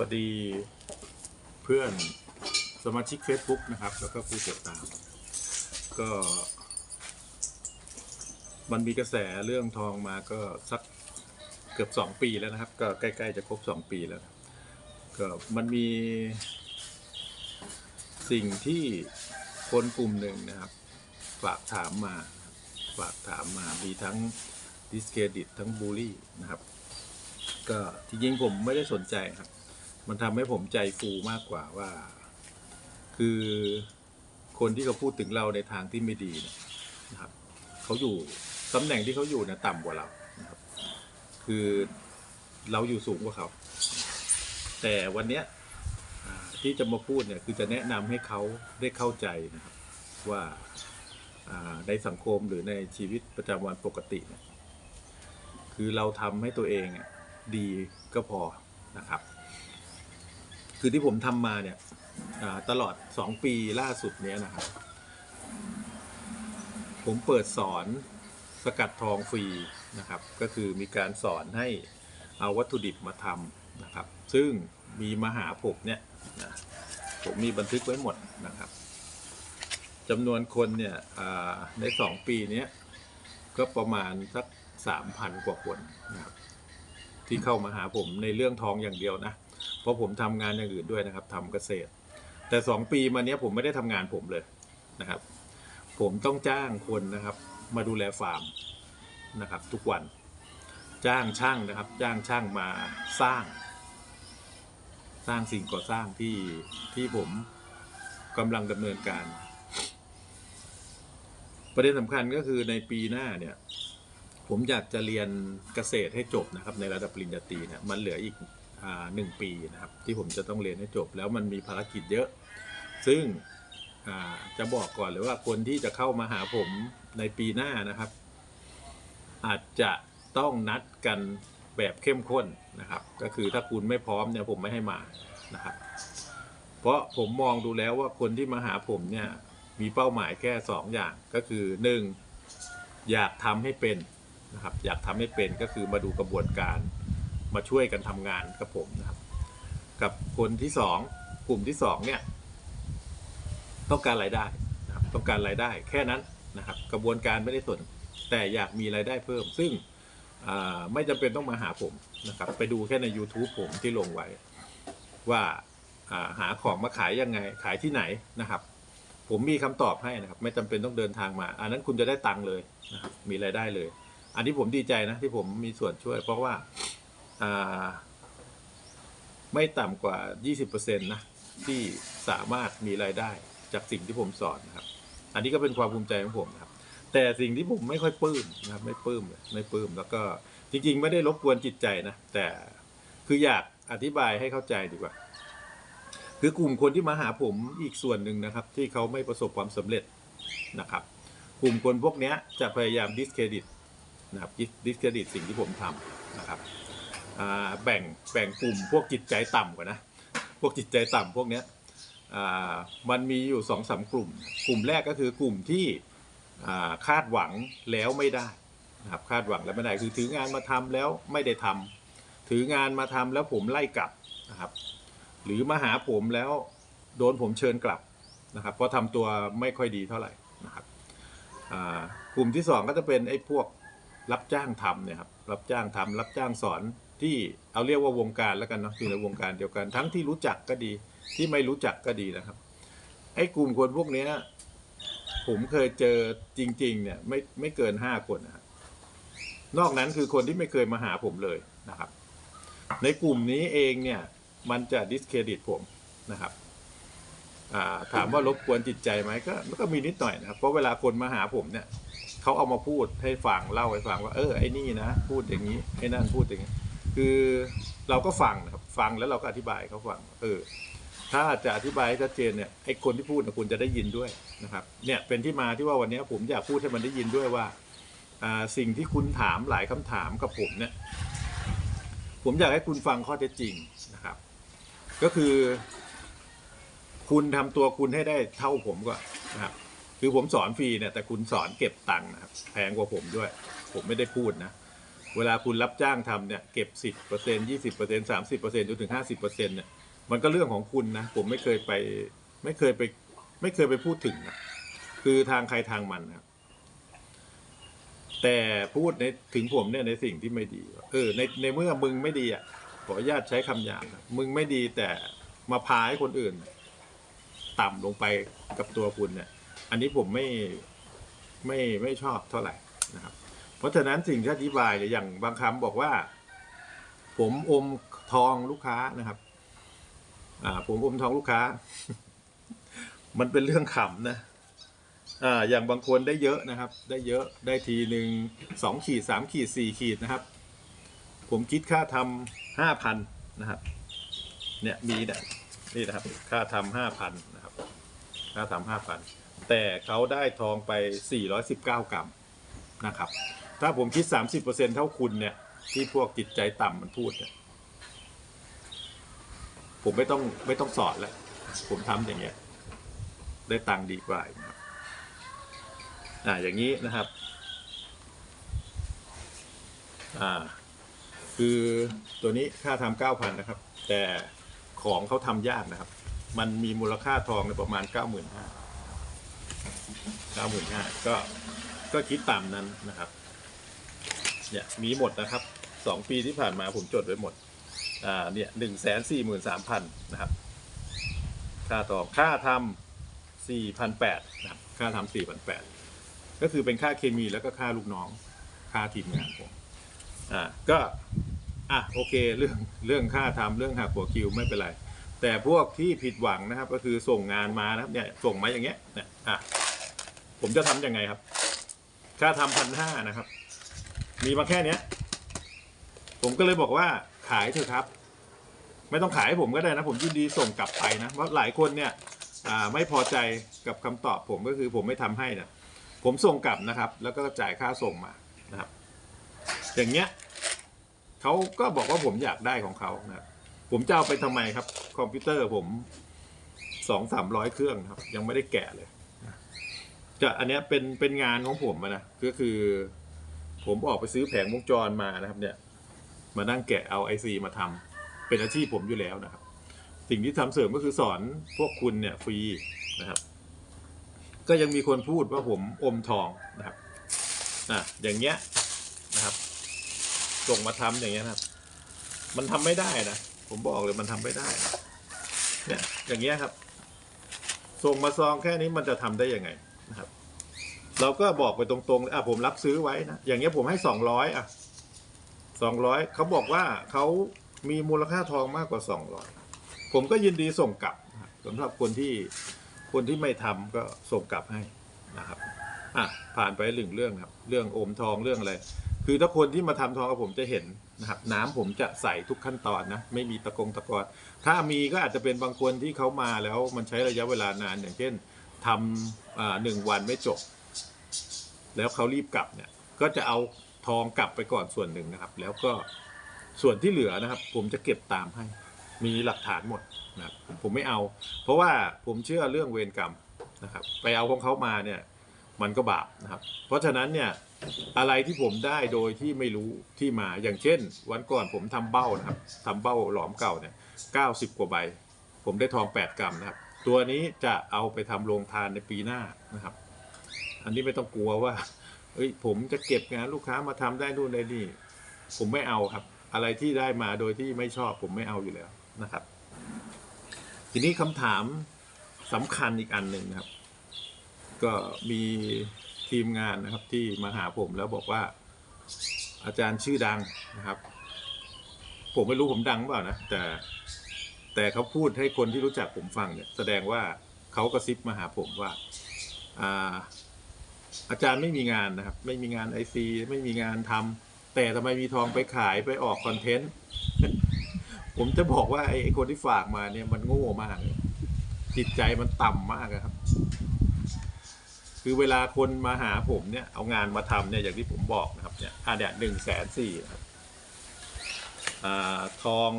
พอดีเพื่อนสมาชิก Facebook นะครับ แล้วก็ผู้ติดตาม ก็ มันมีกระแสเรื่องทองมาก็สักเกือบสองปีแล้วนะครับ ก็ใกล้ๆจะครบสองปีแล้ว ก็มันมีสิ่งที่คนกลุ่มหนึ่งนะครับ ฝากถามมา ฝากถามมา มีทั้งดิสเครดิตทั้งบูลลี่นะครับ ก็จริงๆผมไม่ได้สนใจครับ มันทำให้ผมใจฟูมากกว่าว่า คือคนที่เขาพูดถึงเราในทางที่ไม่ดีเนยนะครับเขาอยู่ตำแหน่งที่เขาอยู่เนี่ยต่ำกว่าเรานะครับ คือเราอยู่สูงกว่าเขาแต่วันเนี้ยที่จะมาพูดเนี่ยคือจะแนะนำให้เขาได้เข้าใจนะครับ ว่าในสังคมหรือในชีวิตประจำวันปกติเนี่ยคือเราทำให้ตัวเองดีก็พอนะครับ คือที่ผมทำมาเนี่ยอตลอด 2 ปีล่าสุดเนี้ยนะครับ ผมเปิดสอนสกัดทองฟรีนะครับ ก็คือมีการสอนให้เอาวัตถุดิบมาทำนะครับ ซึ่งมีมาหาผมเนี่ยนะผมมีบันทึกไว้หมดนะครับจำนวนคนเนี่ยอ่าใน 2 ปีนี้ก็ประมาณสัก3,000 กว่าคนนะครับที่เข้ามาหาผมในเรื่องทองอย่างเดียวนะ เพราะผมทำงานอย่างอื่นด้วยนะครับทำเกษตร แต่สองปีมาเนี้ยผมไม่ได้ทำงานผมเลยนะครับ ผมต้องจ้างคนนะครับ มาดูแลฟาร์มนะครับ ทุกวันจ้างช่างนะครับ จ้างช่างมาสร้าง สร้างสิ่งก่อสร้างที่ที่ผมกำลังดำเนินการ ประเด็นสำคัญก็คือในปีหน้าเนี่ย ผมอยากจะเรียนเกษตรให้จบนะครับ ในระดับปริญญาตรีเนี่ยมันเหลืออีก หนึ่งปีนะครับที่ผมจะต้องเรียนให้จบ แล้วมันมีภารกิจเยอะ ซึ่งจะบอกก่อนเลยว่าคนที่จะเข้ามาหาผมในปีหน้านะครับ อาจจะต้องนัดกันแบบเข้มข้นนะครับ ก็คือถ้าคุณไม่พร้อมเนี่ยผมไม่ให้มานะครับ เพราะผมมองดูแล้วว่าคนที่มาหาผมเนี่ยมีเป้าหมายแค่สองอย่างก็คือหนึ่งอยากทำให้เป็นนะครับ อยากทำให้เป็นก็คือมาดูกระบวนการ มาช่วยกันทำงานกับผมนะครับ กับคนที่สองกลุ่มที่สองเนี่ยต้องการรายได้นะครับต้องการรายได้แค่นั้นนะครับ กระบวนการไม่ได้สน แต่อยากมีรายได้เพิ่ม ซึ่งไม่จำเป็นต้องมาหาผมนะครับ ไปดูแค่ใน YouTube ผมที่ลงไว้ ว่าหาของมาขายยังไงขายที่ไหนนะครับ ผมมีคำตอบให้นะครับ ไม่จำเป็นต้องเดินทางมา อันนั้นคุณจะได้ตังค์เลยนะครับมีรายได้เลย อันนี้ผมดีใจนะที่ผมมีส่วนช่วย เพราะว่า ไม่ต่ำกว่า 20%นะ ที่สามารถมีรายได้จากสิ่งที่ผมสอนนะครับ อันนี้ก็เป็นความภูมิใจของผมนะครับ แต่สิ่งที่ผมไม่ค่อยปลื้มนะครับ ไม่ปลื้มเลยไม่ปลื้มแล้วก็จริง ๆ ไม่ได้รบกวนจิตใจนะ แต่คืออยากอธิบายให้เข้าใจดีกว่า คือกลุ่มคนที่มาหาผมอีกส่วนหนึ่งนะครับ ที่เขาไม่ประสบความสำเร็จนะครับ กลุ่มคนพวกนี้จะพยายามดิสเครดิตนะครับดิสเครดิตสิ่งที่ผมทำนะครับ แบ่งแบ่งกลุ่มพวกจิตใจต่ำก่อนะพวกจิตใจต่ำพวกเนี้ยมันมีอยู่สองสามกลุ่ม กลุ่มแรกก็คือกลุ่มที่คาดหวังแล้วไม่ได้นะครับคาดหวังแล้วไม่ได้คือถืองานมาทำแล้วไม่ได้ทำถืองานมาทำแล้วผมไล่กลับนะครับ หรือมาหาผมแล้วโดนผมเชิญกลับนะครับ เพราะทำตัวไม่ค่อยดีเท่าไหร่นะครับกลุ่มที่สองก็จะเป็นไอ้พวกรับจ้างทำเนี่ยครับรับจ้างทำรับจ้างสอน ที่เอาเรียกว่าวงการแล้วกันเนาะอยู่ในวงการเดียวกัน ทั้งที่รู้จักก็ดีที่ไม่รู้จักก็ดีนะครับ ไอ้กลุ่มคนพวกเนี้ยผมเคยเจอจริง ๆ เนี่ยไม่ไม่เกินห้าคนนะครับนอกนั้นคือคนที่ไม่เคยมาหาผมเลยนะครับ ในกลุ่มนี้เองเนี่ย มันจะดิสเครดิตผมนะครับถามว่ารบกวนจิตใจไหมก็ก็มีนิดหน่อยนะครับเพราะเวลาคนมาหาผมเนี่ยเขาเอามาพูดให้ฟังเล่าให้ฟังว่า เออไอ้นี่นะพูดอย่างนี้ไอ้นั่นพูดอย่างนี้ คือเราก็ฟังนะครับฟังแล้วเราก็อธิบายเขาฟังเออถ้าจะอธิบายชัดเจนเนี่ยไอ้คนที่พูดนะคุณจะได้ยินด้วยนะครับเนี่ยเป็นที่มาที่ว่าวันนี้ผมอยากพูดให้มันได้ยินด้วยว่าสิ่งที่คุณถามหลายคำถามกับผมเนี่ยผมอยากให้คุณฟังข้อเท็จจริงนะครับ ก็คือ คุณทำตัวคุณให้ได้เท่าผมก่อนนะครับคือผมสอนฟรีเนี่ยแต่คุณสอนเก็บตังค์นะครับแพงกว่าผมด้วย ผมไม่ได้พูดนะ เวลาคุณรับจ้างทำเนี่ยเก็บสิบเปอร์เซ็นยี่สิบเปอร์เซ็นสามสิบเปอร์เซ็นจนถึงห้าสิบเปอร์เซ็นเนี่ยมันก็เรื่องของคุณนะ ผมไม่เคยไปไม่เคยไป ไม่เคยไปพูดถึงนะคือทางใครทางมันนะครับแต่พูดในถึงผมเนี่ยในสิ่งที่ไม่ดี เออ ในในเมื่อมึงไม่ดีอะขออนุญาตใช้คำหยาบนะมึงไม่ดีแต่มาพาให้คนอื่น ต่ำลงไปกับตัวคุณเนี่ย อันนี้ผมไม่ไม่ไม่ชอบเท่าไหร่นะครับ เพราะฉะนั้นสิ่งที่อธิบายเนี่ยอย่างบางคำบอกว่า ผมอมทองลูกค้านะครับ อ่า ผมอมทองลูกค้า มันเป็นเรื่องขำนะอ่าอย่างบางคนได้เยอะนะครับ ได้เยอะได้ทีหนึ่งสองขีดสามขีดสี่ขีดนะครับ ผมคิดค่าทำห้าพันนะครับ เนี่ยมีเนี่ยนี่นะครับ ค่าทำห้าพันนะครับ ค่าทำห้าพันแต่เขาได้ทองไปสี่ร้อยสิบเก้ากรัมนะครับ ถ้าผมคิดสามสิบเปอร์เซ็นเท่าคุณเนี่ย ที่พวกจิตใจต่ำมันพูดเนี่ยผมไม่ต้องไม่ต้องสอนแล้ว ผมทำอย่างเงี้ย ได้ตังค์ดีกว่าอีกนะครับอ่าอย่างนี้นะครับ อ่า คือตัวนี้ค่าทำเก้าพันนะครับ แต่ของเขาทำยากนะครับ มันมีมูลค่าทองในประมาณเก้าหมื่นห้าเก้าหมื่นห้าก็ก็คิดตามนั้นนะครับ เนี่ยมีหมดนะครับสองปีที่ผ่านมาผมจดไว้หมดอ่าเนี่ยหนึ่งแสนสี่หมื่นสามพันนะครับ ค่าทอค่าทำสี่พันแปดนะครับค่าทำสี่พันแปดก็คือเป็นค่าเคมีแล้วก็ค่าลูกน้อง ค่าทีมงานผมอ่าก็อะโอเคเรื่องเรื่องค่าทำเรื่องหักหัวคิวไม่เป็นไร แต่พวกที่ผิดหวังนะครับ ก็คือส่งงานมานะครับเนี่ยส่งมาอย่างเงี้ยเนี่ยอะผมจะทำยังไงครับ ค่าทำพันห้านะครับ มีมาแค่เนี้ย ผมก็เลยบอกว่าขายเถอะครับ ไม่ต้องขายให้ผมก็ได้นะ ผมยินดีส่งกลับไปนะเพราะหลายคนเนี่ยไม่พอใจกับคำตอบผมก็คือผมไม่ทำให้นะผมส่งกลับนะครับ แล้วก็จ่ายค่าส่งมานะครับ อย่างเงี้ยเขาก็บอกว่าผมอยากได้ของเขานะผมจะเอาไปทำไมครับ คอมพิวเตอร์ผมสองสามร้อยเครื่องครับ ยังไม่ได้แกะเลยจะอันเนี้ยเป็นเป็นงานของผมนะก็คือ ผมออกไปซื้อแผงวงจรมานะครับเนี่ย มานั่งแกะเอาไอซีมาทำเป็นอาชีพผมอยู่แล้วนะครับ สิ่งที่ทำเสริมก็คือสอนพวกคุณเนี่ยฟรีนะครับ ก็ยังมีคนพูดว่าผมอมทองนะครับอะอย่างเงี้ยนะครับ ส่งมาทำอย่างเงี้ยนะครับ มันทำไม่ได้นะผมบอกเลยมันทำไม่ได้นะเนี่ยอย่างเงี้ยครับ ส่งมาซองแค่นี้มันจะทำได้ยังไงนะครับ เราก็บอกไปตรงๆเลยอะผมรับซื้อไว้นะ อย่างเงี้ยผมให้สองร้อยอะสองร้อยเขาบอกว่าเขามีมูลค่าทองมากกว่าสองร้อยผมก็ยินดีส่งกลับสำหรับคนที่คนที่ไม่ทำก็ส่งกลับให้นะครับอะผ่านไปหนึ่งเรื่องครับ เรื่องโอมทองเรื่องอะไรคือถ้าคนที่มาทำทองกับผมจะเห็นนะครับน้ำผมจะใส่ทุกขั้นตอนนะไม่มีตะกงตะกอนถ้ามีก็อาจจะเป็นบางคนที่เขามาแล้วมันใช้ระยะเวลานานอย่างเช่นทำอ่าหนึ่งวันไม่จบ แล้วเขารีบกลับเนี่ย ก็จะเอาทองกลับไปก่อนส่วนหนึ่งนะครับ แล้วก็ส่วนที่เหลือนะครับ ผมจะเก็บตามให้ มีหลักฐานหมดนะครับ ผมไม่เอา เพราะว่าผมเชื่อเรื่องเวรกรรมนะครับ ไปเอาของเขามาเนี่ย มันก็บาปนะครับ เพราะฉะนั้นเนี่ยอะไรที่ผมได้โดยที่ไม่รู้ที่มาอย่างเช่น วันก่อนผมทำเบ้านะครับทำเบ้าหลอมเก่าเนี่ยเก้าสิบกว่าใบ ผมได้ทองแปดกรัมนะครับ ตัวนี้จะเอาไปทำโรงทานในปีหน้านะครับ อันนี้ไม่ต้องกลัวว่าเอ้ยผมจะเก็บงานลูกค้ามาทำได้นู่นได้นี่ผมไม่เอาครับ อะไรที่ได้มาโดยที่ไม่ชอบผมไม่เอาอยู่แล้วนะครับ ทีนี้คำถามสำคัญอีกอันหนึ่งครับ ก็มีทีมงานนะครับที่มาหาผมแล้วบอกว่า อาจารย์ชื่อดังนะครับ ผมไม่รู้ผมดังเปล่านะแต่แต่เขาพูดให้คนที่รู้จักผมฟังเนี่ย แสดงว่าเขากระซิบมาหาผมว่า อ่า อาจารย์ไม่มีงานนะครับ ไม่มีงานไอซีไม่มีงานทำแต่ทำไมมีทองไปขายไปออกคอนเทนต์ผมจะบอกว่าไอ้ไอคนที่ฝากมาเนี่ยมันโง่มาก จิตใจมันต่ำมากอะครับ คือเวลาคนมาหาผมเนี่ย เอางานมาทำเนี่ยอย่างที่ผมบอกนะครับ เนี่ยอ่าเนี่ยหนึ่งแสนสี่ครับอ่าทอง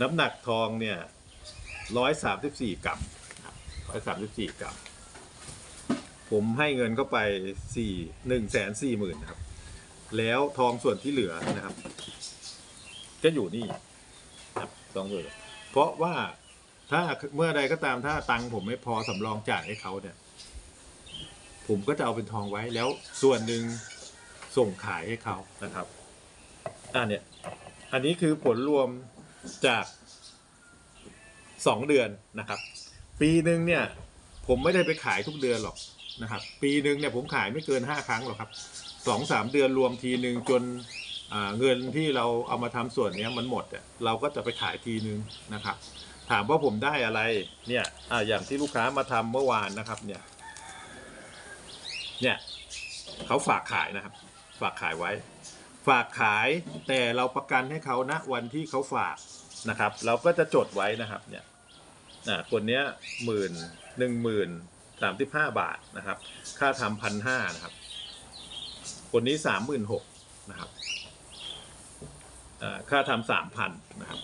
น้ำหนักทองเนี่ยร้อยสามสิบสี่กรัมร้อยสามสิบสี่กรัม ผมให้เงินเข้าไปสี่หนึ่งแสนสี่หมื่นครับ แล้วทองส่วนที่เหลือนะครับ ก็อยู่นี่ครับทองส่วนเหลือเพราะว่าถ้าเมื่อใดก็ตามถ้าตังค์ผมไม่พอสำรองจ่ายให้เขาเนี่ย ผมก็จะเอาเป็นทองไว้แล้วส่วนหนึ่งส่งขายให้เขานะครับอ่าเนี่ย อันนี้คือผลรวมจากสองเดือนนะครับ ปีหนึ่งเนี่ย ผมไม่ได้ไปขายทุกเดือนหรอก นะครับปีหนึ่งเนี่ยผมขายไม่เกินห้าครั้งหรอกครับสองสามเดือนรวมทีหนึ่งจนเงินที่เราเอามาทำส่วนนี้มันหมดเราก็จะไปขายทีนึงนะครับ ถามว่าผมได้อะไรเนี่ยออย่างที่ลูกค้ามาทำเมื่อวานนะครับเนี่ยเนี่ยเขาฝากขายนะครับ ฝากขายไว้ ฝากขายแต่เราประกันให้เขาณวันที่เขาฝากนะครับ เราก็จะจดไว้นะครับเนี่ยคนเนี้ยหมื่นหนึ่งหมื่น สามสิบห้าบาทนะครับ ค่าทำพันห้านะครับ คนนี้สามหมื่นหกนะครับอ่าค่าทำสามพันนะครับ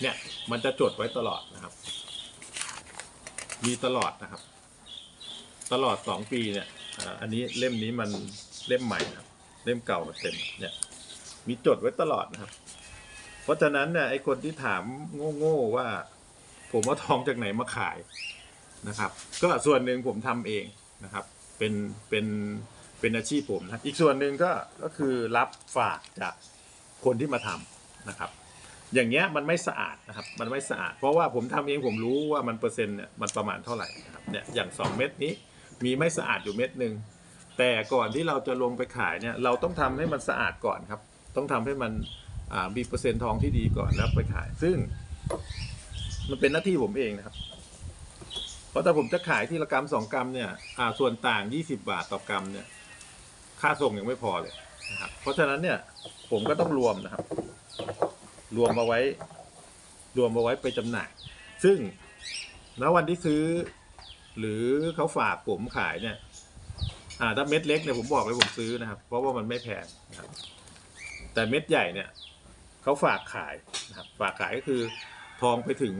เนี่ยมันจะจดไว้ตลอดนะครับ มีตลอดนะครับ ตลอดสองปีเนี่ยอันนี้เล่มนี้มันเล่มใหม่ครับ เล่มเก่ามันเต็มเนี่ยมีจดไว้ตลอดนะครับ เพราะฉะนั้นเนี่ยไอ้คนที่ถามโง่ๆว่า ผมว่าทองจากไหนมาขาย นะครับ ก็ส่วนหนึ่งผมทำเองนะครับ เป็นเป็นเป็นอาชีพผมนะอีกส่วนหนึ่งก็ก็คือรับฝากจากคนที่มาทำนะครับ อย่างเงี้ยมันไม่สะอาดนะครับ มันไม่สะอาด เพราะว่าผมทำเองผมรู้ว่ามันเปอร์เซ็นต์เนี่ยมันประมาณเท่าไหร่นะครับเนี่ยอย่างสองเม็ดนี้มีไม่สะอาดอยู่เม็ดหนึ่งแต่ก่อนที่เราจะลงไปขายเนี่ยเราต้องทำให้มันสะอาดก่อนครับ ต้องทำให้มันมีเปอร์เซ็นต์ทองที่ดีก่อนแล้วไปขาย ซึ่ง มันเป็นหน้าที่ผมเองนะครับ เพราะถ้าผมจะขายที่ละกรัมสองกรัมเนี่ยอ่าส่วนต่างยี่สิบาทต่อกรัมเนี่ย ค่าส่งยังไม่พอเลยนะครับ เพราะฉะนั้นเนี่ยผมก็ต้องรวมนะครับ รวมมาไว้ รวมมาไว้ไปจำหน่าย ซึ่งณวันที่ซื้อ หรือเขาฝากผมขายเนี่ยอ่าถ้าเม็ดเล็กเนี่ยผมบอกเลยผมซื้อนะครับ เพราะว่ามันไม่แพงนะครับ แต่เม็ดใหญ่เนี่ยเขาฝากขายนะครับ ฝากขายก็คือทองไปถึง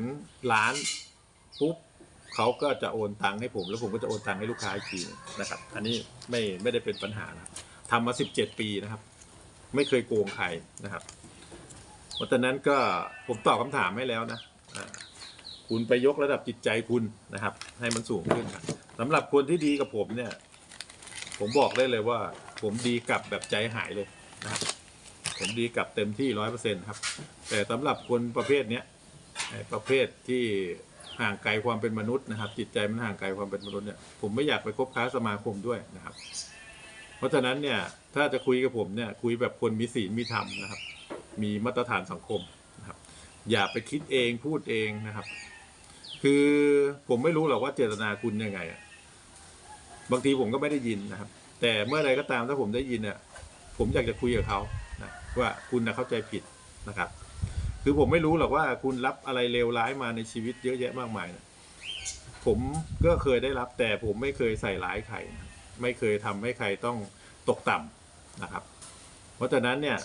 ร้านปุ๊บ เขาก็จะโอนตังค์ให้ผม แล้วผมก็จะโอนตังค์ให้ลูกค้าอีกทีนะครับ อันนี้ไม่ไม่ได้เป็นปัญหานะทำมาสิบเจ็ดปีนะครับ ไม่เคยโกงใครนะครับเพราะฉะนั้นก็ผมตอบคำถามให้แล้วนะคุณไปยกระดับจิตใจคุณนะครับ ให้มันสูงขึ้นสำหรับคนที่ดีกับผมเนี่ย ผมบอกได้เลยว่า ผมดีกลับแบบใจหายเลยนะครับผมดีกลับเต็มที่ร้อยเปอร์เซ็นครับ แต่สำหรับคนประเภทเนี้ยประเภทที่ ห่างไกลความเป็นมนุษย์นะครับ จิตใจมันห่างไกลความเป็นมนุษย์เนี่ยผมไม่อยากไปคบค้าสมาคมด้วยนะครับ เพราะฉะนั้นเนี่ยถ้าจะคุยกับผมเนี่ยคุยแบบคนมีศีลมีธรรมนะครับ มีมาตรฐานสังคมนะครับ อย่าไปคิดเองพูดเองนะครับ คือผมไม่รู้หรอกว่าเจตนาคุณยังไงอะบางทีผมก็ไม่ได้ยินนะครับ แต่เมื่อใดก็ตามถ้าผมได้ยินเนี่ยผมอยากจะคุยกับเขานะว่าคุณนะเข้าใจผิดนะครับ คือผมไม่รู้หรอกว่าคุณรับอะไรเลวร้ายมาในชีวิตเยอะแยะมากมายนะผมก็เคยได้รับแต่ผมไม่เคยใส่ร้ายใครนะไม่เคยทำให้ใครต้องตกต่ำนะครับ เพราะฉะนั้นเนี่ย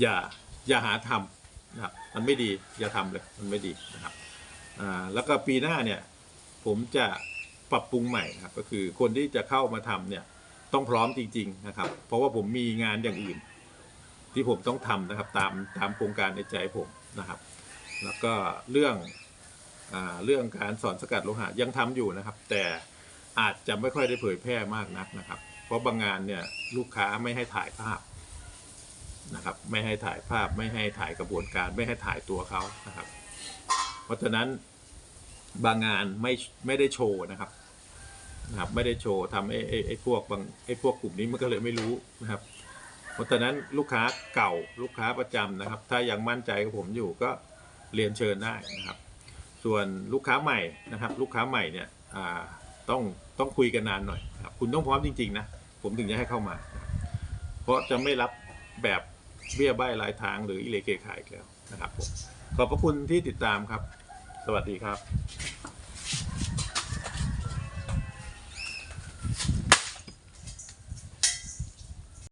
อย่าอย่าหาทำนะครับมันไม่ดีอย่าทำเลยมันไม่ดีนะครับแล้วก็ปีหน้าเนี่ยผมจะปรับปรุงใหม่ครับก็คือคนที่จะเข้ามาทำเนี่ยต้องพร้อมจริง ๆนะครับ เพราะว่าผมมีงานอย่างอื่น ที่ผมต้องทำนะครับ ตามตามโครงการในใจผมนะครับ แล้วก็เรื่องอเรื่องการสอนสกัดโลหะยังทำอยู่นะครับ แต่อาจจะไม่ค่อยได้เผยแพร่มากนักนะครับ เพราะบางงานเนี่ยลูกค้าไม่ให้ถ่ายภาพนะครับ ไม่ให้ถ่ายภาพไม่ให้ถ่ายกระบวนการ ไม่ให้ถ่ายตัวเขานะครับ เพราะฉะนั้นบางงานไม่ไม่ได้โชว์นะครับนะครับ ไม่ได้โชว์ทำไอ้ไอ้พวกบางไอ้พวกกลุ่มนี้มันก็เลยไม่รู้นะครับ เพราะฉะนั้นลูกค้าเก่าลูกค้าประจำนะครับ ถ้ายังมั่นใจกับผมอยู่ก็เรียนเชิญได้นะครับ ส่วนลูกค้าใหม่นะครับ ลูกค้าใหม่เนี่ยต้องต้องคุยกันนานหน่อยครับคุณต้องพร้อมจริงๆนะผมถึงจะให้เข้ามา เพราะจะไม่รับแบบเบี้ยใบ้รายทางหรืออิเลเกขายแล้วนะครับผมขอบพระคุณที่ติดตามครับ สวัสดีครับ